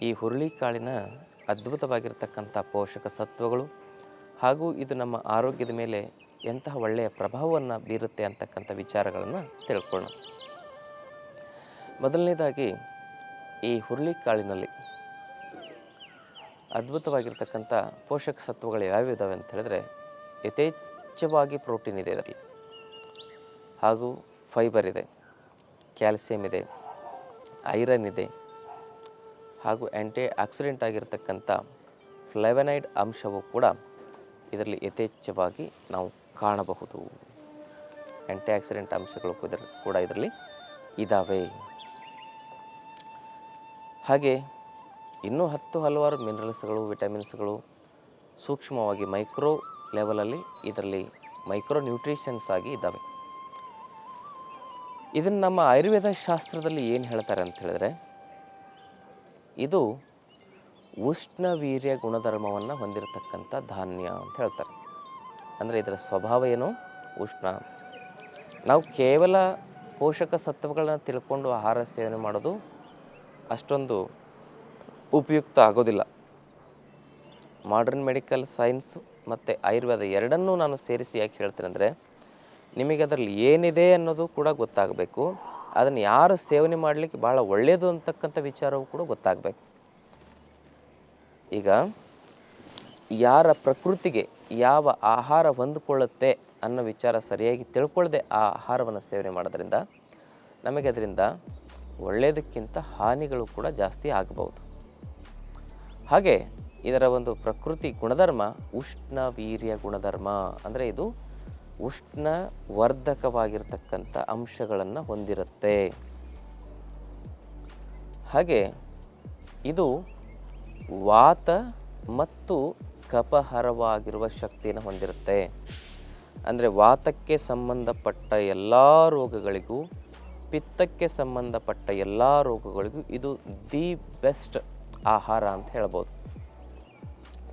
ಈ ಹುರುಳಿಕಾಳಿನ ಅದ್ಭುತವಾಗಿರ್ತಕ್ಕಂಥ ಪೋಷಕ ಸತ್ವಗಳು ಹಾಗೂ ಇದು ನಮ್ಮ ಆರೋಗ್ಯದ ಮೇಲೆ ಎಂತಹ ಒಳ್ಳೆಯ ಪ್ರಭಾವವನ್ನು ಬೀರುತ್ತೆ ಅಂತಕ್ಕಂಥ ವಿಚಾರಗಳನ್ನು ತಿಳ್ಕೊಳ್ಳೋಣ. ಮೊದಲನೇದಾಗಿ ಈ ಹುರುಳಿಕಾಳಿನಲ್ಲಿ ಅದ್ಭುತವಾಗಿರ್ತಕ್ಕಂಥ ಪೋಷಕ ಸತ್ವಗಳು ಯಾವ್ಯಾವಿದ್ದಾವೆ ಅಂತ ಹೇಳಿದ್ರೆ ಯಥೇಚ್ಛವಾಗಿ ಪ್ರೋಟೀನ್ ಇದೆ ಇದರಲ್ಲಿ. ಹಾಗೂ ಫೈಬರ್ ಇದೆ, ಕ್ಯಾಲ್ಸಿಯಂ ಇದೆ, ಐರನ್ ಇದೆ ಹಾಗೂ ಆ್ಯಂಟಿ ಆಕ್ಸಿಡೆಂಟ್ ಆಗಿರತಕ್ಕಂಥ ಫ್ಲೆವೆನೈಡ್ ಅಂಶವು ಕೂಡ ಇದರಲ್ಲಿ ಯಥೇಚ್ಛವಾಗಿ ನಾವು ಕಾಣಬಹುದು. ಆ್ಯಂಟಿ ಆಕ್ಸಿಡೆಂಟ್ ಅಂಶಗಳು ಕೂಡ ಇದರಲ್ಲಿ ಇದ್ದಾವೆ ಹಾಗೆ ಇನ್ನೂ ಹತ್ತು ಹಲವಾರು ಮಿನರಲ್ಸ್ಗಳು ವಿಟಮಿನ್ಸ್ಗಳು ಸೂಕ್ಷ್ಮವಾಗಿ ಮೈಕ್ರೋ ಲೆವೆಲಲ್ಲಿ ಇದರಲ್ಲಿ ಮೈಕ್ರೋ ನ್ಯೂಟ್ರಿಷನ್ಸ್ ಆಗಿ ಇದ್ದಾವೆ ಇದನ್ನು ನಮ್ಮ ಆಯುರ್ವೇದ ಶಾಸ್ತ್ರದಲ್ಲಿ ಏನು ಹೇಳ್ತಾರೆ ಅಂತ ಹೇಳಿದ್ರೆ ಇದು ಉಷ್ಣವೀರ್ಯ ಗುಣಧರ್ಮವನ್ನು ಹೊಂದಿರತಕ್ಕಂಥ ಧಾನ್ಯ ಅಂತ ಹೇಳ್ತಾರೆ. ಅಂದರೆ ಇದರ ಸ್ವಭಾವ ಏನು? ಉಷ್ಣ. ನಾವು ಕೇವಲ ಪೋಷಕ ಸತ್ವಗಳನ್ನ ತಿಳ್ಕೊಂಡು ಆಹಾರ ಸೇವನೆ ಮಾಡೋದು ಅಷ್ಟೊಂದು ಉಪಯುಕ್ತ ಆಗೋದಿಲ್ಲ. ಮಾಡರ್ನ್ ಮೆಡಿಕಲ್ ಸೈನ್ಸ್ ಮತ್ತು ಆಯುರ್ವೇದ ಎರಡನ್ನೂ ನಾನು ಸೇರಿಸಿ ಯಾಕೆ ಹೇಳ್ತೇನೆ ಅಂದರೆ ನಿಮಗೆ ಅದರಲ್ಲಿ ಏನಿದೆ ಅನ್ನೋದು ಕೂಡ ಗೊತ್ತಾಗಬೇಕು. ಅದನ್ನು ಯಾರು ಸೇವನೆ ಮಾಡಲಿಕ್ಕೆ ಭಾಳ ಒಳ್ಳೆಯದು ಅಂತಕ್ಕಂಥ ವಿಚಾರವೂ ಕೂಡ ಗೊತ್ತಾಗಬೇಕು. ಈಗ ಯಾರ ಪ್ರಕೃತಿಗೆ ಯಾವ ಆಹಾರ ಹೊಂದಿಕೊಳ್ಳುತ್ತೆ ಅನ್ನೋ ವಿಚಾರ ಸರಿಯಾಗಿ ತಿಳ್ಕೊಳ್ಳದೆ ಆ ಆಹಾರವನ್ನು ಸೇವನೆ ಮಾಡೋದ್ರಿಂದ ನಮಗೆ ಅದರಿಂದ ಒಳ್ಳೆಯದಕ್ಕಿಂತ ಹಾನಿಗಳು ಕೂಡ ಜಾಸ್ತಿ ಆಗಬಹುದು. ಹಾಗೆ ಇದರ ಒಂದು ಪ್ರಕೃತಿ ಗುಣಧರ್ಮ ಉಷ್ಣ ವೀರ್ಯ ಗುಣಧರ್ಮ ಅಂದರೆ ಇದು ಉಷ್ಣ ವರ್ಧಕವಾಗಿರ್ತಕ್ಕಂಥ ಅಂಶಗಳನ್ನು ಹೊಂದಿರುತ್ತೆ. ಹಾಗೆ ಇದು ವಾತ ಮತ್ತು ಕಪಹರವಾಗಿರುವ ಶಕ್ತಿಯನ್ನು ಹೊಂದಿರುತ್ತೆ. ಅಂದರೆ ವಾತಕ್ಕೆ ಸಂಬಂಧಪಟ್ಟ ಎಲ್ಲ ರೋಗಗಳಿಗೂ, ಪಿತ್ತಕ್ಕೆ ಸಂಬಂಧಪಟ್ಟ ಎಲ್ಲ ರೋಗಗಳಿಗೂ ಇದು ದಿ ಬೆಸ್ಟ್ ಆಹಾರ ಅಂತ ಹೇಳ್ಬೋದು.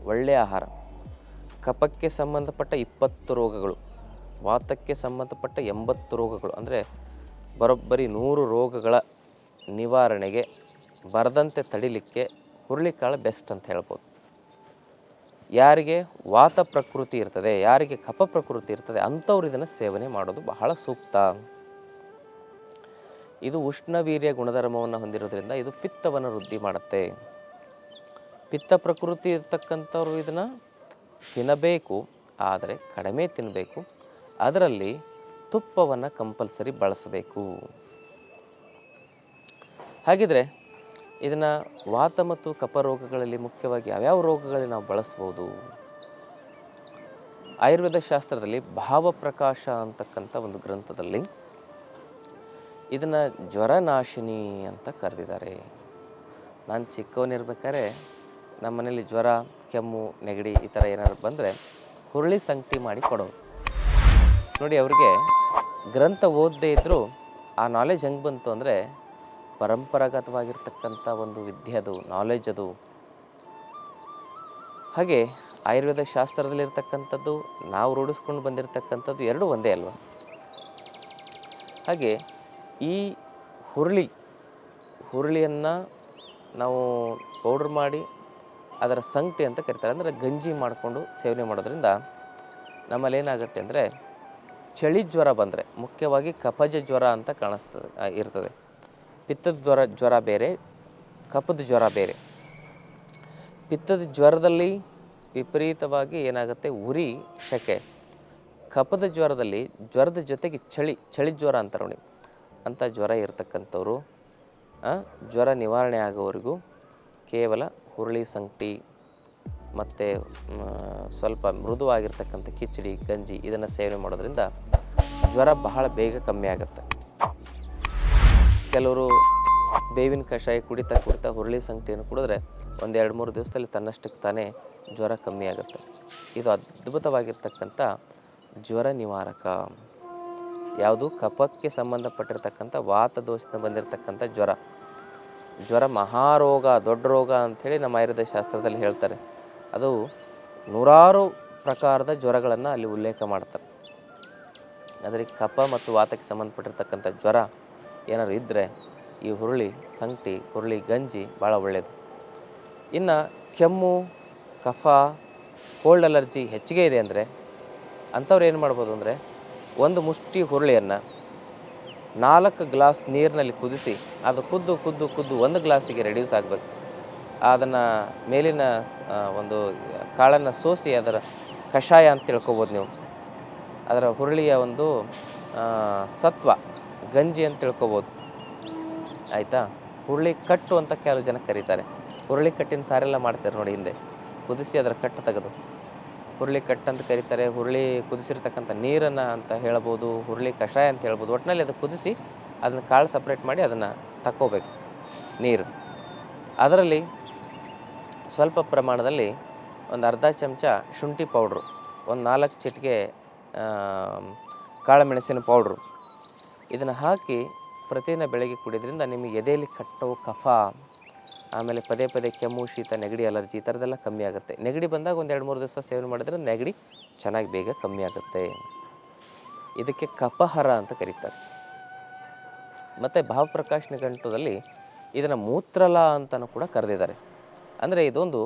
ಒಳ್ಳೆಯ ಆಹಾರ. ಕಪಕ್ಕೆ ಸಂಬಂಧಪಟ್ಟ ಇಪ್ಪತ್ತು ರೋಗಗಳು. ವಾತಕ್ಕೆ ಸಂಬಂಧಪಟ್ಟ ಎಂಬತ್ತು ರೋಗಗಳು, ಅಂದರೆ ಬರೋಬ್ಬರಿ ನೂರು ರೋಗಗಳ ನಿವಾರಣೆಗೆ ಬರದಂತೆ ತಡಿಲಿಕ್ಕೆ ಹುರುಳಿಕಾಳು ಬೆಸ್ಟ್ ಅಂತ ಹೇಳ್ಬೋದು. ಯಾರಿಗೆ ವಾತ ಪ್ರಕೃತಿ ಇರ್ತದೆ, ಯಾರಿಗೆ ಕಫ ಪ್ರಕೃತಿ ಇರ್ತದೆ ಅಂಥವ್ರು ಇದನ್ನು ಸೇವನೆ ಮಾಡೋದು ಬಹಳ ಸೂಕ್ತ. ಇದು ಉಷ್ಣವೀರ್ಯ ಗುಣಧರ್ಮವನ್ನು ಹೊಂದಿರೋದ್ರಿಂದ ಇದು ಪಿತ್ತವನ್ನು ವೃದ್ಧಿ ಮಾಡುತ್ತೆ. ಪಿತ್ತ ಪ್ರಕೃತಿ ಇರ್ತಕ್ಕಂಥವ್ರು ಇದನ್ನು ತಿನ್ನಬೇಕು, ಆದರೆ ಕಡಿಮೆ ತಿನ್ನಬೇಕು ಅದರಲ್ಲಿ ತುಪ್ಪವನ್ನು ಕಂಪಲ್ಸರಿ ಬಳಸಬೇಕು. ಹಾಗಿದ್ರೆ ಇದನ್ನು ವಾತ ಮತ್ತು ಕಪ ರೋಗಗಳಲ್ಲಿ ಮುಖ್ಯವಾಗಿ ಯಾವ್ಯಾವ ರೋಗಗಳಲ್ಲಿ ನಾವು ಬಳಸ್ಬೋದು? ಆಯುರ್ವೇದ ಶಾಸ್ತ್ರದಲ್ಲಿ ಭಾವಪ್ರಕಾಶ ಅಂತಕ್ಕಂಥ ಒಂದು ಗ್ರಂಥದಲ್ಲಿ ಇದನ್ನು ಜ್ವರನಾಶಿನಿ ಅಂತ ಕರೆದಿದ್ದಾರೆ. ನಾನು ಚಿಕ್ಕವನಿರ್ಬೇಕಾದ್ರೆ ನಮ್ಮ ಮನೇಲಿ ಜ್ವರ, ಕೆಮ್ಮು, ನೆಗಡಿ ಈ ಥರ ಏನಾದ್ರು ಬಂದರೆ ಹುರುಳಿ ಸಂಗಟಿ ಮಾಡಿ ಕೊಡೋರು. ನೋಡಿ ಅವ್ರಿಗೆ ಗ್ರಂಥ ಓದದೇ ಇದ್ದರೂ ಆ ನಾಲೆಜ್ ಹೆಂಗೆ ಬಂತು ಅಂದರೆ ಪರಂಪರಾಗತವಾಗಿರ್ತಕ್ಕಂಥ ಒಂದು ವಿದ್ಯೆ ಅದು ನಾಲೆಜ್ ಅದು. ಹಾಗೆ ಆಯುರ್ವೇದ ಶಾಸ್ತ್ರದಲ್ಲಿರ್ತಕ್ಕಂಥದ್ದು, ನಾವು ರೂಢಿಸ್ಕೊಂಡು ಬಂದಿರತಕ್ಕಂಥದ್ದು ಎರಡೂ ಒಂದೇ ಅಲ್ವಾ? ಹಾಗೆ ಈ ಹುರುಳಿ, ಹುರುಳಿಯನ್ನು ನಾವು ಪೌಡ್ರ್ ಮಾಡಿ ಅದರ ಸಂಕಟಿ ಅಂತ ಕರಿತಾರೆ. ಅಂದರೆ ಗಂಜಿ ಮಾಡಿಕೊಂಡು ಸೇವನೆ ಮಾಡೋದ್ರಿಂದ ನಮ್ಮಲ್ಲಿ ಏನಾಗುತ್ತೆ ಅಂದರೆ ಚಳಿ ಜ್ವರ ಬಂದರೆ ಮುಖ್ಯವಾಗಿ ಕಪಜ ಜ್ವರ ಅಂತ ಕಾಣಿಸ್ತದೆ ಇರ್ತದೆ. ಪಿತ್ತದ ಜ್ವರ ಜ್ವರ ಬೇರೆ ಕಪದ ಜ್ವರ ಬೇರೆ. ಪಿತ್ತದ ಜ್ವರದಲ್ಲಿ ವಿಪರೀತವಾಗಿ ಏನಾಗುತ್ತೆ? ಉರಿ, ಶೆಕೆ. ಕಪದ ಜ್ವರದಲ್ಲಿ ಜ್ವರದ ಜೊತೆಗೆ ಚಳಿ ಚಳಿ ಜ್ವರ ಅಂತ ನೋಡಿ. ಅಂಥ ಜ್ವರ ಇರತಕ್ಕಂಥವ್ರು ಜ್ವರ ನಿವಾರಣೆ ಆಗೋವರೆಗೂ ಕೇವಲ ಹುರುಳಿ ಸಂಗಟಿ ಮತ್ತು ಸ್ವಲ್ಪ ಮೃದುವಾಗಿರ್ತಕ್ಕಂಥ ಕಿಚಡಿ, ಗಂಜಿ ಇದನ್ನು ಸೇವನೆ ಮಾಡೋದ್ರಿಂದ ಜ್ವರ ಬಹಳ ಬೇಗ ಕಮ್ಮಿ ಆಗುತ್ತೆ. ಕೆಲವರು ಬೇವಿನ ಕಷಾಯ ಕುಡಿತಾ ಕುಡಿತಾ ಹುರುಳಿ ಸಂಕಟಿಯನ್ನು ಕುಡಿದ್ರೆ ಒಂದು ಎರಡು ಮೂರು ದಿವಸದಲ್ಲಿ ತನ್ನಷ್ಟಕ್ಕೆ ತಾನೇ ಜ್ವರ ಕಮ್ಮಿ ಆಗುತ್ತೆ. ಇದು ಅದ್ಭುತವಾಗಿರ್ತಕ್ಕಂಥ ಜ್ವರ ನಿವಾರಕ. ಯಾವುದು? ಕಫಕ್ಕೆ ಸಂಬಂಧಪಟ್ಟಿರ್ತಕ್ಕಂಥ ವಾತ ದೋಷದಿಂದ ಬಂದಿರತಕ್ಕಂಥ ಜ್ವರ. ಜ್ವರ ಮಹಾರೋಗ, ದೊಡ್ಡ ರೋಗ ಅಂಥೇಳಿ ನಮ್ಮ ಆಯುರ್ವೇದ ಶಾಸ್ತ್ರದಲ್ಲಿ ಹೇಳ್ತಾರೆ. ಅದು ನೂರಾರು ಪ್ರಕಾರದ ಜ್ವರಗಳನ್ನು ಅಲ್ಲಿ ಉಲ್ಲೇಖ ಮಾಡ್ತಾರೆ. ಆದರೆ ಕಫ ಮತ್ತು ವಾತಕ್ಕೆ ಸಂಬಂಧಪಟ್ಟಿರ್ತಕ್ಕಂಥ ಜ್ವರ ಏನಾದ್ರು ಇದ್ದರೆ ಈ ಹುರುಳಿ, ಸಂಕಟಿ, ಹುರುಳಿ, ಗಂಜಿ ಭಾಳ ಒಳ್ಳೆಯದು ಇನ್ನು ಕೆಮ್ಮು, ಕಫ ಕೋಲ್ಡ್ ಅಲರ್ಜಿ ಹೆಚ್ಚಿಗೆ ಇದೆ ಅಂದರೆ ಅಂಥವ್ರು ಏನು ಮಾಡ್ಬೋದು ಅಂದರೆ ಒಂದು ಮುಷ್ಟಿ ಹುರುಳಿಯನ್ನು ನಾಲ್ಕು ಗ್ಲಾಸ್ ನೀರಿನಲ್ಲಿ ಕುದಿಸಿ, ಅದು ಕುದ್ದು ಕುದ್ದು ಕುದ್ದು ಒಂದು ಗ್ಲಾಸಿಗೆ ರೆಡ್ಯೂಸ್ ಆಗಬೇಕು. ಅದನ್ನು ಮೇಲಿನ ಒಂದು ಕಾಳನ್ನು ಸೋಸಿ ಅದರ ಕಷಾಯ ಅಂತ ತಿಳ್ಕೊಬೋದು ನೀವು. ಅದರ ಹುರುಳಿಯ ಒಂದು ಸತ್ವ, ಗಂಜಿ ಅಂತ ತಿಳ್ಕೊಬೋದು. ಆಯಿತಾ? ಹುರುಳಿ ಕಟ್ಟು ಅಂತ ಕೆಲವು ಜನ ಕರೀತಾರೆ. ಹುರುಳಿ ಕಟ್ಟಿನ ಸಾರೆಲ್ಲ ಮಾಡ್ತಾರೆ ನೋಡಿ ಹಿಂದೆ. ಕುದಿಸಿ ಅದರ ಕಟ್ಟು ತೆಗೆದು. ಹುರುಳಿ ಕಟ್ಟು ಅಂತ ಕರೀತಾರೆ. ಹುರುಳಿ ಕುದಿಸಿರ್ತಕ್ಕಂಥ ನೀರನ್ನು ಅಂತ ಹೇಳ್ಬೋದು, ಹುರುಳಿ ಕಷಾಯ ಅಂತ ಹೇಳ್ಬೋದು. ಒಟ್ಟಿನಲ್ಲಿ ಅದು ಕುದಿಸಿ ಅದನ್ನು ಕಾಳು ಸಪ್ರೇಟ್ ಮಾಡಿ ಅದನ್ನು ತಕ್ಕೋಬೇಕು ನೀರು. ಅದರಲ್ಲಿ ಸ್ವಲ್ಪ ಪ್ರಮಾಣದಲ್ಲಿ ಒಂದು ಅರ್ಧ ಚಮಚ ಶುಂಠಿ ಪೌಡ್ರು, ಒಂದು ನಾಲ್ಕು ಚಿಟಿಕೆ ಕಾಳುಮೆಣಸಿನ ಪೌಡ್ರು. ಇದನ್ನು ಹಾಕಿ ಪ್ರತಿದಿನ ಬೆಳಗ್ಗೆ ಕುಡಿಯೋದ್ರಿಂದ ನಿಮಗೆ ಎದೆಯಲ್ಲಿ ಕಟ್ಟೋ ಕಫ, ಆಮೇಲೆ ಪದೇ ಪದೇ ಕೆಮ್ಮು, ಶೀತ, ನೆಗಡಿ, ಅಲರ್ಜಿ, ಈ ಥರದ್ದೆಲ್ಲ ಕಮ್ಮಿ ಆಗುತ್ತೆ. ನೆಗಡಿ ಬಂದಾಗ ಒಂದು ಎರಡು ಮೂರು ದಿವಸ ಸೇವನೆ ಮಾಡಿದ್ರೆ ನೆಗಡಿ ಚೆನ್ನಾಗಿ ಬೇಗ ಕಮ್ಮಿ ಆಗುತ್ತೆ. ಇದಕ್ಕೆ ಕಪಹರ ಅಂತ ಕರೀತಾರೆ. ಮತ್ತು ಭಾವಪ್ರಕಾಶ ನಿಘಂಟದಲ್ಲಿ ಇದನ್ನು ಮೂತ್ರಲ ಅಂತಲೂ ಕೂಡ ಕರೆದಿದ್ದಾರೆ. ಅಂದರೆ ಇದೊಂದು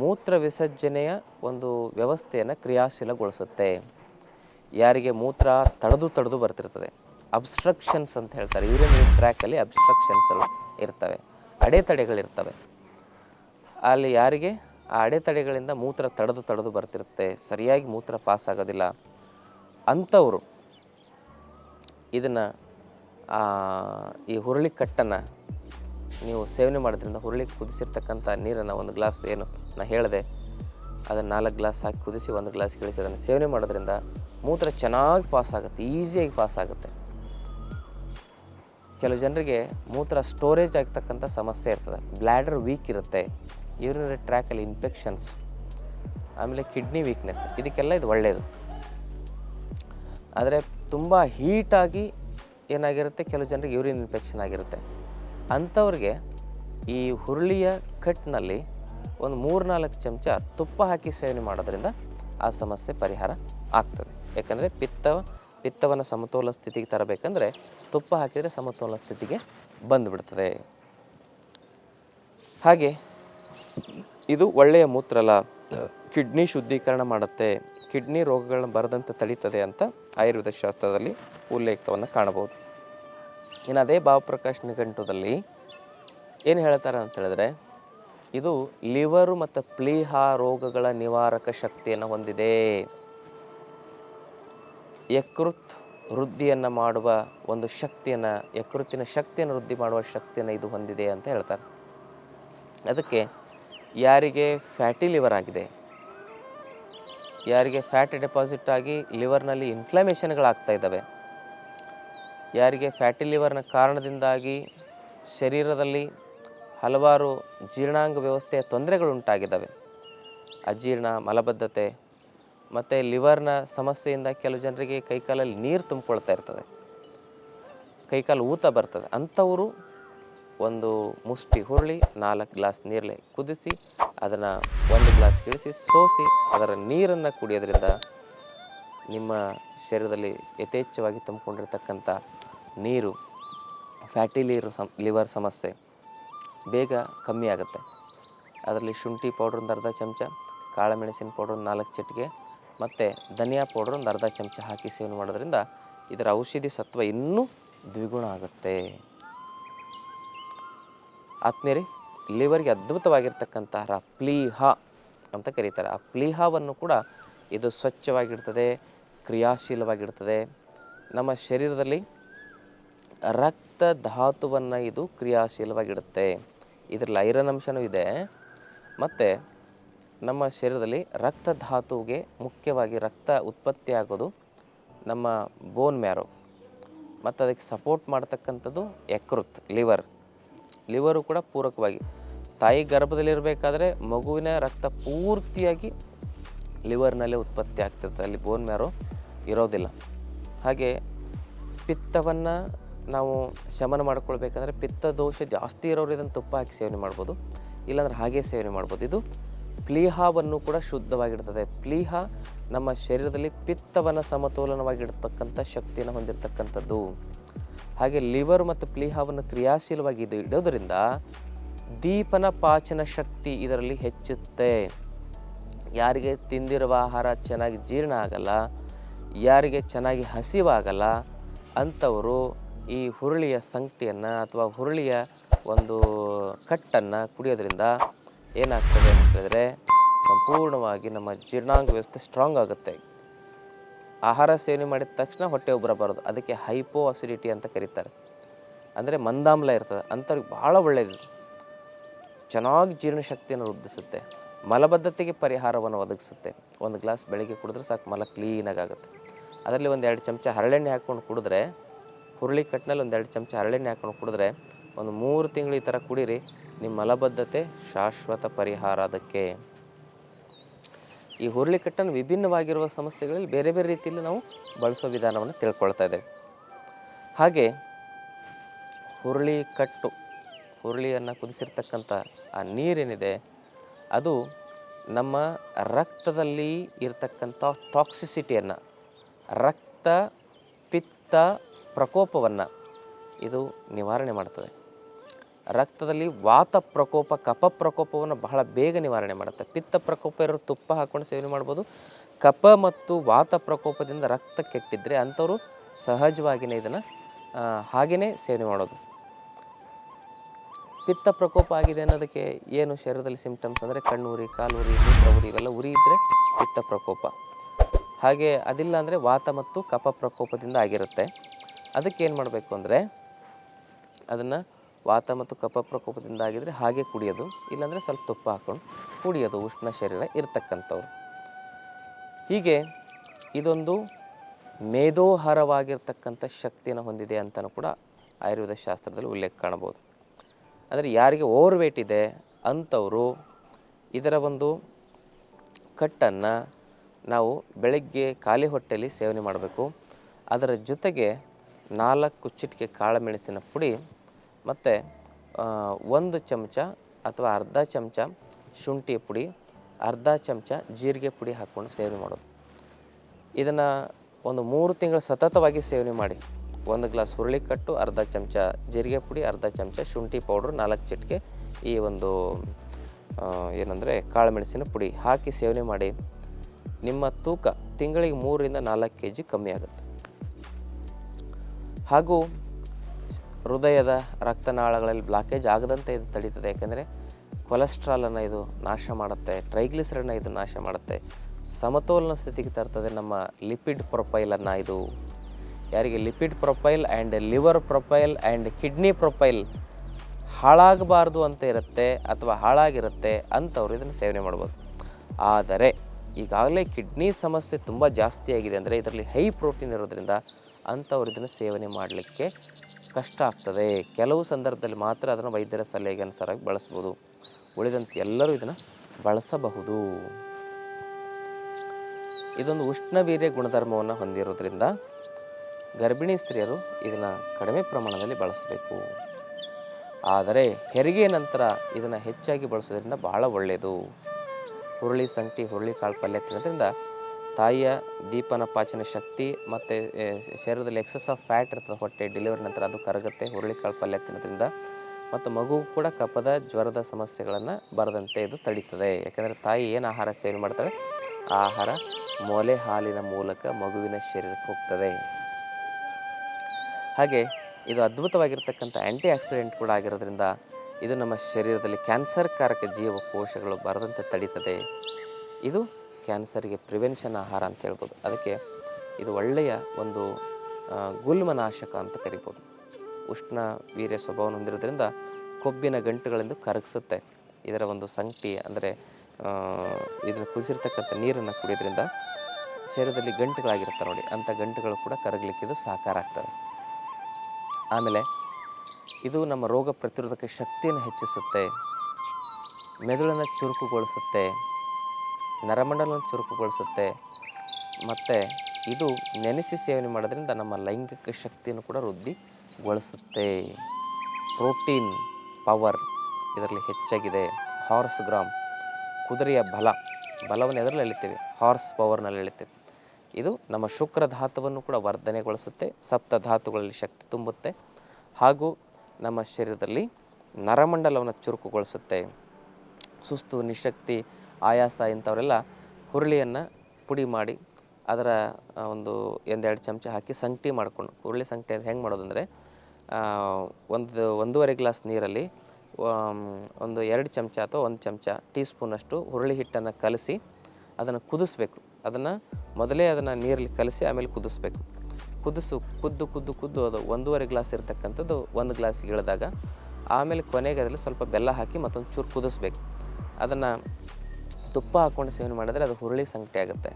ಮೂತ್ರ ವಿಸರ್ಜನೆಯ ಒಂದು ವ್ಯವಸ್ಥೆಯನ್ನು ಕ್ರಿಯಾಶೀಲಗೊಳಿಸುತ್ತೆ. ಯಾರಿಗೆ ಮೂತ್ರ ತಡೆದು ತಡೆದು ಬರ್ತಿರ್ತದೆ. ಅಬ್ಸ್ಟ್ರಕ್ಷನ್ಸ್ ಅಂತ ಹೇಳ್ತಾರೆ. ಯೂರಿನರಿ ಟ್ರ್ಯಾಕಲ್ಲಿ ಅಬ್ಸ್ಟ್ರಕ್ಷನ್ಸ್ ಇರ್ತವೆ. ಅಡೆತಡೆಗಳಿರ್ತವೆ. ಅಲ್ಲಿ ಯಾರಿಗೆ ಆ ಅಡೆತಡೆಗಳಿಂದ ಮೂತ್ರ ತಡೆದು ತಡೆದು ಬರ್ತಿರುತ್ತೆ. ಸರಿಯಾಗಿ ಮೂತ್ರ ಪಾಸ್ ಆಗೋದಿಲ್ಲ. ಅಂಥವರು ಇದನ್ನು ಈ ಹುರುಳಿ ಕಟ್ಟನ್ನು ನೀವು ಸೇವನೆ ಮಾಡೋದ್ರಿಂದ ಹುರುಳಿ ಕುದಿಸಿರ್ತಕ್ಕಂಥ ನೀರನ್ನು ಒಂದು ಗ್ಲಾಸ್ ಏನು ನಾನು ಹೇಳಿದೆ, ಅದನ್ನು ನಾಲ್ಕು ಗ್ಲಾಸ್ ಹಾಕಿ ಕುದಿಸಿ ಒಂದು ಗ್ಲಾಸ್ ಕಳಿಸಿ ಅದನ್ನು ಸೇವನೆ ಮಾಡೋದ್ರಿಂದ ಮೂತ್ರ ಚೆನ್ನಾಗಿ ಪಾಸ್ ಆಗುತ್ತೆ, ಈಸಿಯಾಗಿ ಪಾಸ್ ಆಗುತ್ತೆ. ಕೆಲವು ಜನರಿಗೆ ಮೂತ್ರ ಸ್ಟೋರೇಜ್ ಆಗ್ತಕ್ಕಂಥ ಸಮಸ್ಯೆ ಇರ್ತದೆ, ಬ್ಲ್ಯಾಡರ್ ವೀಕ್ ಇರುತ್ತೆ, ಯೂರಿನರಿ ಟ್ರ್ಯಾಕಲ್ಲಿ ಇನ್ಫೆಕ್ಷನ್ಸ್, ಆಮೇಲೆ ಕಿಡ್ನಿ ವೀಕ್ನೆಸ್, ಇದಕ್ಕೆಲ್ಲ ಇದು ಒಳ್ಳೆಯದು ಆದರೆ ತುಂಬ ಹೀಟಾಗಿ ಏನಾಗಿರುತ್ತೆ, ಕೆಲವು ಜನರಿಗೆ ಯೂರಿನ್ ಇನ್ಫೆಕ್ಷನ್ ಆಗಿರುತ್ತೆ. ಅಂಥವ್ರಿಗೆ ಈ ಹುರುಳಿಯ ಕಟ್ನಲ್ಲಿ ಒಂದು ಮೂರು ನಾಲ್ಕು ಚಮಚ ತುಪ್ಪ ಹಾಕಿ ಸೇವನೆ ಮಾಡೋದ್ರಿಂದ ಆ ಸಮಸ್ಯೆ ಪರಿಹಾರ ಆಗ್ತದೆ. ಯಾಕಂದರೆ ಪಿತ್ತ, ಪಿತ್ತವನ್ನು ಸಮತೋಲ ಸ್ಥಿತಿಗೆ ತರಬೇಕಂದ್ರೆ ತುಪ್ಪ ಹಾಕಿದರೆ ಸಮತೋಲ ಸ್ಥಿತಿಗೆ ಬಂದುಬಿಡ್ತದೆ. ಹಾಗೆ ಇದು ಒಳ್ಳೆಯ ಮೂತ್ರಲ ಕಿಡ್ನಿ ಶುದ್ಧೀಕರಣ ಮಾಡುತ್ತೆ. ಕಿಡ್ನಿ ರೋಗಗಳನ್ನು ಬರದಂತೆ ತಡೀತದೆ ಅಂತ ಆಯುರ್ವೇದ ಶಾಸ್ತ್ರದಲ್ಲಿ ಉಲ್ಲೇಖವನ್ನು ಕಾಣಬಹುದು. ಇನ್ನು ಅದೇ ಭಾವಪ್ರಕಾಶ್ ನಿಘಂಟುದಲ್ಲಿ ಏನು ಹೇಳ್ತಾರೆ ಅಂತ ಹೇಳಿದ್ರೆ, ಇದು ಲಿವರು ಮತ್ತು ಪ್ಲೀಹ ರೋಗಗಳ ನಿವಾರಕ ಶಕ್ತಿಯನ್ನು ಹೊಂದಿದೆ. ಯಕೃತ್ ವೃದ್ಧಿಯನ್ನು ಮಾಡುವ ಒಂದು ಶಕ್ತಿಯನ್ನು, ಯಕೃತ್ತಿನ ಶಕ್ತಿಯನ್ನು ವೃದ್ಧಿ ಮಾಡುವ ಶಕ್ತಿಯನ್ನು ಇದು ಹೊಂದಿದೆ ಅಂತ ಹೇಳ್ತಾರೆ. ಅದಕ್ಕೆ ಯಾರಿಗೆ ಫ್ಯಾಟಿ ಲಿವರ್ ಆಗಿದೆ, ಯಾರಿಗೆ ಫ್ಯಾಟ್ ಡೆಪಾಸಿಟ್ ಆಗಿ ಲಿವರ್ನಲ್ಲಿ ಇನ್ಫ್ಲಮೇಷನ್ಗಳಾಗ್ತಾ ಇದ್ದಾವೆ ಯಾರಿಗೆ ಫ್ಯಾಟಿ ಲಿವರ್ನ ಕಾರಣದಿಂದಾಗಿ ಶರೀರದಲ್ಲಿ ಹಲವಾರು ಜೀರ್ಣಾಂಗ ವ್ಯವಸ್ಥೆಯ ತೊಂದರೆಗಳುಂಟಾಗಿದ್ದಾವೆ. ಅಜೀರ್ಣ, ಮಲಬದ್ಧತೆ ಮತ್ತು ಲಿವರ್ನ ಸಮಸ್ಯೆಯಿಂದ ಕೆಲವು ಜನರಿಗೆ ಕೈಕಾಲಲ್ಲಿ ನೀರು ತುಂಬಿಕೊಳ್ತಾ ಇರ್ತದೆ. ಕೈಕಾಲು ಊತ ಬರ್ತದೆ. ಅಂಥವರು ಒಂದು ಮುಷ್ಟಿ ಹುರುಳಿ, ನಾಲ್ಕು ಗ್ಲಾಸ್ ನೀರಲೆ ಕುದಿಸಿ, ಅದನ್ನು ಒಂದು ಗ್ಲಾಸ್ ಇಳಿಸಿ, ಸೋಸಿ, ಅದರ ನೀರನ್ನು ಕುಡಿಯೋದ್ರಿಂದ ನಿಮ್ಮ ಶರೀರದಲ್ಲಿ ಯಥೇಚ್ಛವಾಗಿ ತುಂಬಿಕೊಂಡಿರ್ತಕ್ಕಂಥ ನೀರು ಫ್ಯಾಟಿ ಲೀರು ಸಮ್ ಲಿವರ್ ಸಮಸ್ಯೆ ಬೇಗ ಕಮ್ಮಿ ಆಗುತ್ತೆ. ಅದರಲ್ಲಿ ಶುಂಠಿ ಪೌಡ್ರ್ ಒಂದು ಅರ್ಧ ಚಮಚ, ಕಾಳುಮೆಣಸಿನ ಪೌಡ್ರ್ ಒಂದು ನಾಲ್ಕು ಚಿಟಿಕೆ ಮತ್ತು ಧನಿಯಾ ಪೌಡ್ರ್ ಒಂದು ಅರ್ಧ ಚಮಚ ಹಾಕಿ ಸೇವನೆ ಮಾಡೋದ್ರಿಂದ ಇದರ ಔಷಧಿ ಸತ್ವ ಇನ್ನೂ ದ್ವಿಗುಣ ಆಗುತ್ತೆ. ಆತ್ಮೀಯರಿ ಲಿವರ್ಗೆ ಅದ್ಭುತವಾಗಿರ್ತಕ್ಕಂತಹ ಪ್ಲೀಹ ಅಂತ ಕರೀತಾರೆ. ಆ ಪ್ಲೀಹವನ್ನು ಕೂಡ ಇದು ಸ್ವಚ್ಛವಾಗಿರ್ತದೆ, ಕ್ರಿಯಾಶೀಲವಾಗಿರ್ತದೆ. ನಮ್ಮ ಶರೀರದಲ್ಲಿ ರಕ್ತ ಧಾತುವನ್ನು ಇದು ಕ್ರಿಯಾಶೀಲವಾಗಿಡುತ್ತೆ. ಇದರಲ್ಲಿ ಐರನ್ ಅಂಶನೂ ಇದೆ. ಮತ್ತು ನಮ್ಮ ಶರೀರದಲ್ಲಿ ರಕ್ತ ಧಾತುವಿಗೆ ಮುಖ್ಯವಾಗಿ ರಕ್ತ ಉತ್ಪತ್ತಿ ಆಗೋದು ನಮ್ಮ ಬೋನ್ ಮ್ಯಾರೋ ಮತ್ತು ಅದಕ್ಕೆ ಸಪೋರ್ಟ್ ಮಾಡ್ತಕ್ಕಂಥದ್ದು ಯಕೃತ್ ಲಿವರ್ ಲಿವರು ಕೂಡ ಪೂರಕವಾಗಿ. ತಾಯಿ ಗರ್ಭದಲ್ಲಿರಬೇಕಾದ್ರೆ ಮಗುವಿನ ರಕ್ತ ಪೂರ್ತಿಯಾಗಿ ಲಿವರ್ನಲ್ಲೇ ಉತ್ಪತ್ತಿ ಆಗ್ತಿರ್ತದೆ ಅಲ್ಲಿ ಬೋನ್ ಮ್ಯಾರೋ ಇರೋದಿಲ್ಲ. ಹಾಗೆ ಪಿತ್ತವನ್ನು ನಾವು ಶಮನ ಮಾಡ್ಕೊಳ್ಬೇಕಂದ್ರೆ ಪಿತ್ತ ದೋಷ ಜಾಸ್ತಿ ಇರೋರು ಇದನ್ನು ತುಪ್ಪ ಹಾಕಿ ಸೇವನೆ ಮಾಡ್ಬೋದು, ಇಲ್ಲಾಂದ್ರೆ ಹಾಗೆ ಸೇವನೆ ಮಾಡ್ಬೋದು. ಇದು ಪ್ಲೀಹಾವನ್ನು ಕೂಡ ಶುದ್ಧವಾಗಿಡ್ತದೆ. ಪ್ಲೀಹ ನಮ್ಮ ಶರೀರದಲ್ಲಿ ಪಿತ್ತವನ್ನು ಸಮತೋಲನವಾಗಿಡ್ತಕ್ಕಂಥ ಶಕ್ತಿಯನ್ನು ಹೊಂದಿರತಕ್ಕಂಥದ್ದು. ಹಾಗೆ ಲಿವರ್ ಮತ್ತು ಪ್ಲೀಹಾವನ್ನು ಕ್ರಿಯಾಶೀಲವಾಗಿ ಇದು ಇಡೋದ್ರಿಂದ ದೀಪನ ಪಾಚನ ಶಕ್ತಿ ಇದರಲ್ಲಿ ಹೆಚ್ಚುತ್ತೆ. ಯಾರಿಗೆ ತಿಂದಿರುವ ಆಹಾರ ಚೆನ್ನಾಗಿ ಜೀರ್ಣ ಆಗಲ್ಲ, ಯಾರಿಗೆ ಚೆನ್ನಾಗಿ ಹಸಿವಾಗಲ್ಲ, ಅಂಥವರು ಈ ಹುರುಳಿಯ ಸಂಗಟಿಯನ್ನು ಅಥವಾ ಹುರುಳಿಯ ಒಂದು ಕಟ್ಟನ್ನು ಕುಡಿಯೋದ್ರಿಂದ ಏನಾಗ್ತದೆ ಅಂತ ಹೇಳಿದ್ರೆ ಸಂಪೂರ್ಣವಾಗಿ ನಮ್ಮ ಜೀರ್ಣಾಂಗ ವ್ಯವಸ್ಥೆ ಸ್ಟ್ರಾಂಗ್ ಆಗುತ್ತೆ. ಆಹಾರ ಸೇವನೆ ಮಾಡಿದ ತಕ್ಷಣ ಹೊಟ್ಟೆ ಉಬ್ಬರ ಬರೋದು. ಅದಕ್ಕೆ ಹೈಪೋ ಅಸಿಡಿಟಿ ಅಂತ ಕರೀತಾರೆ. ಅಂದರೆ ಮಂದಾಮ್ಲ ಇರ್ತದೆ. ಅಂಥವ್ರಿಗೆ ಭಾಳ ಒಳ್ಳೆಯದು ಚೆನ್ನಾಗಿ ಜೀರ್ಣಶಕ್ತಿಯನ್ನು ವೃದ್ಧಿಸುತ್ತೆ. ಮಲಬದ್ಧತೆಗೆ ಪರಿಹಾರವನ್ನು ಒದಗಿಸುತ್ತೆ. ಒಂದು ಗ್ಲಾಸ್ ಬೆಳಿಗ್ಗೆ ಕುಡಿದ್ರೆ ಸಾಕು. ಮಲ ಕ್ಲೀನಾಗಿ ಆಗುತ್ತೆ. ಅದರಲ್ಲಿ ಒಂದು ಎರಡು ಚಮಚ ಹರಳೆಣ್ಣೆ ಹಾಕ್ಕೊಂಡು ಕುಡಿದ್ರೆ ಹುರುಳಿ ಕಟ್ಟಿನಲ್ಲಿ ಒಂದು ಎರಡು ಚಮಚ ಹರಳೆಣ್ಣೆ ಹಾಕ್ಕೊಂಡು ಕುಡಿದ್ರೆ ಒಂದು ಮೂರು ತಿಂಗಳು ಈ ಥರ ಕುಡೀರಿ. ನಿಮ್ಮ ಮಲಬದ್ಧತೆ ಶಾಶ್ವತ ಪರಿಹಾರ ಅದಕ್ಕೆ. ಈ ಹುರುಳಿ ಕಟ್ಟನ್ನು ವಿಭಿನ್ನವಾಗಿರುವ ಸಮಸ್ಯೆಗಳಲ್ಲಿ ಬೇರೆ ಬೇರೆ ರೀತಿಯಲ್ಲಿ ನಾವು ಬಳಸೋ ವಿಧಾನವನ್ನು ತಿಳ್ಕೊಳ್ತಾ ಇದ್ದೇವೆ. ಹಾಗೆ ಹುರುಳಿ ಕಟ್ಟು ಹುರುಳಿಯನ್ನು ಕುದಿಸಿರ್ತಕ್ಕಂಥ ಆ ನೀರೇನಿದೆ, ಅದು ನಮ್ಮ ರಕ್ತದಲ್ಲಿ ಇರತಕ್ಕಂಥ ಟಾಕ್ಸಿಸಿಟಿಯನ್ನು ರಕ್ತ, ಪಿತ್ತ ಪ್ರಕೋಪವನ್ನು ಇದು ನಿವಾರಣೆ ಮಾಡ್ತದೆ. ರಕ್ತದಲ್ಲಿ ವಾತ ಪ್ರಕೋಪ ಕಫ ಪ್ರಕೋಪವನ್ನು ಬಹಳ ಬೇಗ ನಿವಾರಣೆ ಮಾಡುತ್ತೆ. ಪಿತ್ತ ಪ್ರಕೋಪ ಇರೋ ತುಪ್ಪ ಹಾಕ್ಕೊಂಡು ಸೇವನೆ ಮಾಡ್ಬೋದು. ಕಪ ಮತ್ತು ವಾತ ಪ್ರಕೋಪದಿಂದ ರಕ್ತ ಕೆಟ್ಟಿದ್ದರೆ ಅಂಥವರು ಸಹಜವಾಗಿಯೇ ಇದನ್ನು ಹಾಗೆಯೇ ಸೇವನೆ ಮಾಡೋದು. ಪಿತ್ತ ಪ್ರಕೋಪ ಆಗಿದೆ ಅನ್ನೋದಕ್ಕೆ ಏನು ಶರೀರದಲ್ಲಿ ಸಿಂಪ್ಟಮ್ಸ್ ಅಂದರೆ ಕಣ್ಣುರಿ, ಕಾಲುರಿ ಮೂತ್ರ ಉರಿ ಇವೆಲ್ಲ ಉರಿ ಇದ್ದರೆ ಪಿತ್ತ ಪ್ರಕೋಪ. ಹಾಗೆ ಅದಿಲ್ಲ ಅಂದರೆ ವಾತ ಮತ್ತು ಕಪ ಪ್ರಕೋಪದಿಂದ ಆಗಿರುತ್ತೆ. ಅದಕ್ಕೆ ಏನು ಮಾಡಬೇಕು ಅಂದರೆ ಅದನ್ನು ವಾತ ಮತ್ತು ಕಫ ಪ್ರಕೋಪದಿಂದ ಆಗಿದ್ರೆ ಹಾಗೆ ಕುಡಿಯೋದು, ಇಲ್ಲಾಂದರೆ ಸ್ವಲ್ಪ ತುಪ್ಪ ಹಾಕ್ಕೊಂಡು ಕುಡಿಯೋದು, ಉಷ್ಣ ಶರೀರ ಇರತಕ್ಕಂಥವ್ರು. ಹೀಗೆ ಇದೊಂದು ಮೇಧೋಹಾರವಾಗಿರ್ತಕ್ಕಂಥ ಶಕ್ತಿಯನ್ನು ಹೊಂದಿದೆ ಅಂತಲೂ ಕೂಡ ಆಯುರ್ವೇದ ಶಾಸ್ತ್ರದಲ್ಲಿ ಉಲ್ಲೇಖ ಕಾಣಬಹುದು. ಅಂದರೆ ಯಾರಿಗೆ ಓವರ್ ವೇಟ್ ಇದೆ ಅಂಥವರು ಇದರ ಒಂದು ಕಟ್ಟನ್ನು ನಾವು ಬೆಳಗ್ಗೆ ಖಾಲಿ ಹೊಟ್ಟೆಯಲ್ಲಿ ಸೇವನೆ ಮಾಡಬೇಕು. ಅದರ ಜೊತೆಗೆ ನಾಲ್ಕು ಚಿಟಿಕೆ ಕಾಳುಮೆಣಸಿನ ಪುಡಿ, ಮತ್ತು ಒಂದು ಚಮಚ ಅಥವಾ ಅರ್ಧ ಚಮಚ ಶುಂಠಿ ಪುಡಿ, ಅರ್ಧ ಚಮಚ ಜೀರಿಗೆ ಪುಡಿ ಹಾಕ್ಕೊಂಡು ಸೇವನೆ ಮಾಡೋದು. ಇದನ್ನು ಒಂದು ಮೂರು ತಿಂಗಳು ಸತತವಾಗಿ ಸೇವನೆ ಮಾಡಿ. ಒಂದು ಗ್ಲಾಸ್ ಹುರುಳಿ ಕಟ್ಟು ಅರ್ಧ ಚಮಚ ಜೀರಿಗೆ ಪುಡಿ, ಅರ್ಧ ಚಮಚ ಶುಂಠಿ ಪೌಡ್ರ್, ನಾಲ್ಕು ಚಿಟಿಕೆ ಈ ಒಂದು ಏನಂದರೆ ಕಾಳುಮೆಣಸಿನ ಪುಡಿ ಹಾಕಿ ಸೇವನೆ ಮಾಡಿ ನಿಮ್ಮ ತೂಕ ತಿಂಗಳಿಗೆ ಮೂರರಿಂದ ನಾಲ್ಕು ಕೆ ಜಿ ಕಮ್ಮಿ ಆಗುತ್ತೆ. ಹಾಗೂ ಹೃದಯದ ರಕ್ತನಾಳಗಳಲ್ಲಿ ಬ್ಲಾಕೇಜ್ ಆಗದಂತೆ ಇದು ತಡೀತದೆ. ಯಾಕೆಂದರೆ ಕೊಲೆಸ್ಟ್ರಾಲನ್ನು ಇದು ನಾಶ ಮಾಡುತ್ತೆ ಟ್ರೈಗ್ಲಿಸರನ್ನ ಇದು ನಾಶ ಮಾಡುತ್ತೆ. ಸಮತೋಲನ ಸ್ಥಿತಿಗೆ ತರ್ತದೆ ನಮ್ಮ ಲಿಪಿಡ್ ಪ್ರೊಫೈಲನ್ನು ಇದು. ಯಾರಿಗೆ lipid profile and liver profile and kidney profile ಹಾಳಾಗಬಾರ್ದು ಅಂತ ಇರುತ್ತೆ ಅಥವಾ ಹಾಳಾಗಿರುತ್ತೆ ಅಂಥವ್ರು ಇದನ್ನು ಸೇವನೆ ಮಾಡ್ಬೋದು. ಆದರೆ ಈಗಾಗಲೇ ಕಿಡ್ನಿ ಸಮಸ್ಯೆ ತುಂಬ ಜಾಸ್ತಿ ಆಗಿದೆ ಅಂದರೆ ಇದರಲ್ಲಿ ಹೈ ಪ್ರೋಟೀನ್ ಇರೋದ್ರಿಂದ ಅಂಥವ್ರು ಇದನ್ನು ಸೇವನೆ ಮಾಡಲಿಕ್ಕೆ ಕಷ್ಟ ಆಗ್ತದೆ. ಕೆಲವು ಸಂದರ್ಭದಲ್ಲಿ ಮಾತ್ರ ಅದನ್ನು ವೈದ್ಯರ ಸಲಹೆಗೆ ಅನುಸಾರವಾಗಿ ಬಳಸ್ಬೋದು. ಉಳಿದಂತೆ ಎಲ್ಲರೂ ಇದನ್ನು ಬಳಸಬಹುದು. ಇದೊಂದು ಉಷ್ಣವೀರ್ಯ ಗುಣಧರ್ಮವನ್ನು ಹೊಂದಿರೋದ್ರಿಂದ ಗರ್ಭಿಣಿ ಸ್ತ್ರೀಯರು ಇದನ್ನು ಕಡಿಮೆ ಪ್ರಮಾಣದಲ್ಲಿ ಬಳಸಬೇಕು. ಆದರೆ ಹೆರಿಗೆ ನಂತರ ಇದನ್ನು ಹೆಚ್ಚಾಗಿ ಬಳಸೋದ್ರಿಂದ ಬಹಳ ಒಳ್ಳೆಯದು ಹುರುಳಿ ಸಂಕಿ ಹುರುಳಿ ಕಾಳು ಪಲ್ಯ ತಿನ್ನೋದ್ರಿಂದ ತಾಯಿಯ ದೀಪನ ಪಾಚನ ಶಕ್ತಿ ಮತ್ತು ಶರೀರದಲ್ಲಿ ಎಕ್ಸಸ್ ಆಫ್ ಫ್ಯಾಟ್ ಇರ್ತದೆ ಹೊಟ್ಟೆ ಡೆಲಿವರಿ ನಂತರ ಅದು ಕರಗುತ್ತೆ ಹುರುಳಿ ಕಾಳು ಪಲ್ಯ ತಿನ್ನೋದ್ರಿಂದ. ಮತ್ತು ಮಗುವು ಕೂಡ ಕಪದ ಜ್ವರದ ಸಮಸ್ಯೆಗಳನ್ನು ಬರದಂತೆ ಇದು ತಡೀತದೆ. ಯಾಕೆಂದರೆ ತಾಯಿ ಏನು ಆಹಾರ ಸೇವನೆ ಮಾಡ್ತಾರೆ ಆ ಆಹಾರ ಮೊಲೆ ಹಾಲಿನ ಮೂಲಕ ಮಗುವಿನ ಶರೀರಕ್ಕೆ ಹೋಗ್ತದೆ. ಹಾಗೆ ಇದು ಅದ್ಭುತವಾಗಿರ್ತಕ್ಕಂಥ ಆ್ಯಂಟಿ ಆಕ್ಸಿಡೆಂಟ್ ಕೂಡ ಆಗಿರೋದ್ರಿಂದ ಇದು ನಮ್ಮ ಶರೀರದಲ್ಲಿ ಕ್ಯಾನ್ಸರ್ಕಾರಕ ಜೀವಕೋಶಗಳು ಬರದಂತೆ ತಡೀತದೆ. ಇದು ಕ್ಯಾನ್ಸರ್ಗೆ ಪ್ರಿವೆನ್ಷನ್ ಆಹಾರ ಅಂತ ಹೇಳ್ಬೋದು. ಅದಕ್ಕೆ ಇದು ಒಳ್ಳೆಯ ಒಂದು ಗುಲ್ಮನಾಶಕ ಅಂತ ಕರಿಬೋದು. ಉಷ್ಣ ವೀರ್ಯ ಸ್ವಭಾವವನ್ನು ಹೊಂದಿರೋದ್ರಿಂದ ಕೊಬ್ಬಿನ ಗಂಟುಗಳೆಂದು ಕರಗಿಸುತ್ತೆ. ಇದರ ಒಂದು ಸಂಕಟಿ ಅಂದರೆ ಇದನ್ನು ಕುದಿಸಿರ್ತಕ್ಕಂಥ ನೀರನ್ನು ಕುಡಿಯೋದ್ರಿಂದ ಶರೀರದಲ್ಲಿ ಗಂಟುಗಳಾಗಿರುತ್ತೆ ನೋಡಿ, ಅಂಥ ಗಂಟುಗಳು ಕೂಡ ಕರಗಲಿಕ್ಕೆ ಇದು ಸಹಕಾರ ಆಗ್ತದೆ. ಆಮೇಲೆ ಇದು ನಮ್ಮ ರೋಗ ಪ್ರತಿರೋಧಕ ಶಕ್ತಿಯನ್ನು ಹೆಚ್ಚಿಸುತ್ತೆ, ಮೆದುಳನ್ನು ಚುರುಕುಗೊಳಿಸುತ್ತೆ ನರಮಂಡಲವನ್ನು ಚುರುಕುಗೊಳಿಸುತ್ತೆ. ಮತ್ತು ಇದು ನೆನೆಸಿ ಸೇವನೆ ಮಾಡೋದ್ರಿಂದ ನಮ್ಮ ಲೈಂಗಿಕ ಶಕ್ತಿಯನ್ನು ಕೂಡ ವೃದ್ಧಿಗೊಳಿಸುತ್ತೆ. ಪ್ರೋಟೀನ್ ಪವರ್ ಇದರಲ್ಲಿ ಹೆಚ್ಚಾಗಿದೆ. ಹಾರ್ಸ್ ಗ್ರಾಮ್ ಕುದುರೆಯ ಬಲ, ಬಲವನ್ನು ಎದರಲ್ಲಿ ಎಳಿತೇವೆ. ಹಾರ್ಸ್ ಪವರ್ನಲ್ಲಿ ಎಳಿತೇವೆ. ಇದು ನಮ್ಮ ಶುಕ್ರ ಧಾತುವನ್ನು ಕೂಡ ವರ್ಧನೆಗೊಳಿಸುತ್ತೆ. ಸಪ್ತ ಧಾತುಗಳಲ್ಲಿ ಶಕ್ತಿ ತುಂಬುತ್ತೆ. ಹಾಗೂ ನಮ್ಮ ಶರೀರದಲ್ಲಿ ನರಮಂಡಲವನ್ನು ಚುರುಕುಗೊಳಿಸುತ್ತೆ. ಸುಸ್ತು, ನಿಶಕ್ತಿ ಆಯಾಸ ಇಂಥವರೆಲ್ಲ ಹುರುಳಿಯನ್ನು ಪುಡಿ ಮಾಡಿ ಅದರ ಒಂದು ಒಂದೆರಡು ಚಮಚ ಹಾಕಿ ಸಂಗಟಿ ಮಾಡಿಕೊಂಡು, ಹುರುಳಿ ಸಂಗಟಿ ಅದು ಹೆಂಗೆ ಮಾಡೋದಂದರೆ ಒಂದು, ಒಂದೂವರೆ ಗ್ಲಾಸ್ ನೀರಲ್ಲಿ ಒಂದು ಎರಡು ಚಮಚ ಅಥವಾ ಒಂದು ಚಮಚ ಟೀ ಸ್ಪೂನಷ್ಟು ಹುರುಳಿ ಹಿಟ್ಟನ್ನು ಕಲಸಿ ಅದನ್ನು ಕುದಿಸ್ಬೇಕು. ಅದನ್ನು ಮೊದಲೇ ಅದನ್ನು ನೀರಲ್ಲಿ ಕಲಸಿ ಆಮೇಲೆ ಕುದಿಸ್ಬೇಕು. ಕುದಿಸು, ಕುದ್ದು ಕುದ್ದು ಕುದ್ದು ಅದು ಒಂದೂವರೆ ಗ್ಲಾಸ್ ಇರತಕ್ಕಂಥದ್ದು ಒಂದು ಗ್ಲಾಸಿಗೆ ಇಳಿದಾಗ ಆಮೇಲೆ ಕೊನೆಗೆ ಅದರಲ್ಲಿ ಸ್ವಲ್ಪ ಬೆಲ್ಲ ಹಾಕಿ ಮತ್ತೊಂದು ಚೂರು ಕುದಿಸ್ಬೇಕು. ಅದನ್ನು ತುಪ್ಪ ಹಾಕ್ಕೊಂಡು ಸೇವನೆ ಮಾಡಿದ್ರೆ ಅದು ಹುರುಳಿ ಸಂಗಟಿ ಆಗುತ್ತೆ.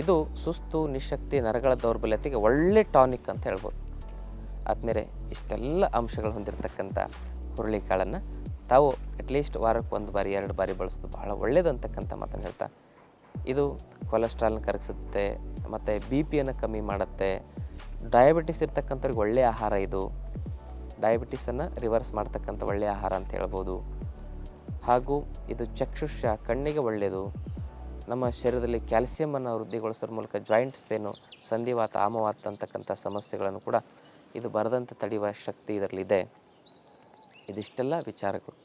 ಇದು ಸುಸ್ತು, ನಿಶಕ್ತಿ, ನರಗಳ ದೌರ್ಬಲ್ಯತೆಗೆ ಒಳ್ಳೆ ಟಾನಿಕ್ ಅಂತ ಹೇಳ್ಬೋದು. ಆದಮೇಲೆ ಇಷ್ಟೆಲ್ಲ ಅಂಶಗಳು ಹೊಂದಿರತಕ್ಕಂಥ ಹುರುಳಿಕಾಳನ್ನು ತಾವು ಅಟ್ಲೀಸ್ಟ್ ವಾರಕ್ಕೆ ಒಂದು ಬಾರಿ, ಎರಡು ಬಾರಿ ಬಳಸೋದು ಬಹಳ ಒಳ್ಳೆಯದು ಅಂತಕ್ಕಂಥ ಮಾತನ್ನು ಹೇಳ್ತಾ. ಇದು ಕೊಲೆಸ್ಟ್ರಾಲ್ನ ಕರಗಿಸುತ್ತೆ, ಮತ್ತು ಬಿ ಪಿಯನ್ನು ಕಮ್ಮಿ ಮಾಡುತ್ತೆ. ಡಯಾಬಿಟಿಸ್ ಇರ್ತಕ್ಕಂಥವ್ರಿಗೆ ಒಳ್ಳೆಯ ಆಹಾರ ಇದು. ಡಯಾಬಿಟಿಸನ್ನು ರಿವರ್ಸ್ ಮಾಡ್ತಕ್ಕಂಥ ಒಳ್ಳೆಯ ಆಹಾರ ಅಂತ ಹೇಳ್ಬೋದು. ಹಾಗೂ ಇದು ಚಕ್ಷುಷ ಕಣ್ಣಿಗೆ ಒಳ್ಳೆಯದು. ನಮ್ಮ ಶರೀರದಲ್ಲಿ ಕ್ಯಾಲ್ಸಿಯಮನ್ನು ವೃದ್ಧಿಗೊಳಿಸೋದ್ರ ಮೂಲಕ ಜಾಯಿಂಟ್ಸ್ ಪೇನು, ಸಂಧಿವಾತ, ಆಮವಾತ ಅಂತಕ್ಕಂಥ ಸಮಸ್ಯೆಗಳನ್ನು ಕೂಡ ಇದು ಬರದಂತೆ ತಡೆಯುವ ಶಕ್ತಿ ಇದರಲ್ಲಿದೆ. ಇದಿಷ್ಟೆಲ್ಲ ವಿಚಾರಗಳು.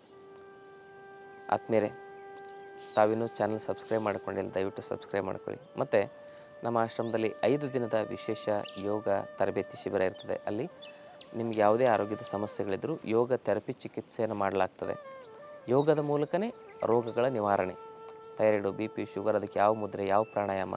ಆತ್ಮೇರೆ ತಾವಿನ್ನೂ ಚಾನಲ್ ಸಬ್ಸ್ಕ್ರೈಬ್ ಮಾಡ್ಕೊಂಡಿಲ್ಲ, ದಯವಿಟ್ಟು ಸಬ್ಸ್ಕ್ರೈಬ್ ಮಾಡ್ಕೊಳ್ಳಿ. ಮತ್ತು ನಮ್ಮ ಆಶ್ರಮದಲ್ಲಿ ಐದು ದಿನದ ವಿಶೇಷ ಯೋಗ ತರಬೇತಿ ಶಿಬಿರ ಇರ್ತದೆ. ಅಲ್ಲಿ ನಿಮ್ಗೆ ಯಾವುದೇ ಆರೋಗ್ಯದ ಸಮಸ್ಯೆಗಳಿದ್ದರೂ ಯೋಗ ಥೆರಪಿ ಚಿಕಿತ್ಸೆಯನ್ನು ಮಾಡಲಾಗ್ತದೆ. ಯೋಗದ ಮೂಲಕನೇ ರೋಗಗಳ ನಿವಾರಣೆ. ಥೈರಾಯ್ಡು, ಬಿ ಪಿ, ಶುಗರ್, ಅದಕ್ಕೆ ಯಾವ ಮುದ್ರೆ, ಯಾವ ಪ್ರಾಣಾಯಾಮ?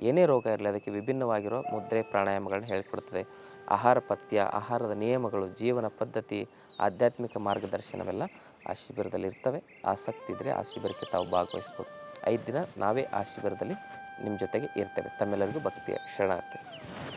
ಏನೇ ರೋಗ ಇರಲಿ, ಅದಕ್ಕೆ ವಿಭಿನ್ನವಾಗಿರೋ ಮುದ್ರೆ ಪ್ರಾಣಾಯಾಮಗಳನ್ನ ಹೇಳ್ಕೊಡ್ತದೆ. ಆಹಾರ ಪಥ್ಯ, ಆಹಾರದ ನಿಯಮಗಳು, ಜೀವನ ಪದ್ಧತಿ, ಆಧ್ಯಾತ್ಮಿಕ ಮಾರ್ಗದರ್ಶನವೆಲ್ಲ ಆ ಶಿಬಿರದಲ್ಲಿ ಇರ್ತವೆ. ಆಸಕ್ತಿ ಇದ್ದರೆ ಆ ಶಿಬಿರಕ್ಕೆ ತಾವು ಭಾಗವಹಿಸ್ಬೋದು. ಐದು ದಿನ ನಾವೇ ಆ ಶಿಬಿರದಲ್ಲಿ ನಿಮ್ಮ ಜೊತೆಗೆ ಇರ್ತೇವೆ. ತಮ್ಮೆಲ್ಲರಿಗೂ ಭಕ್ತಿಯ ಶರಣಾರ್ಥಿ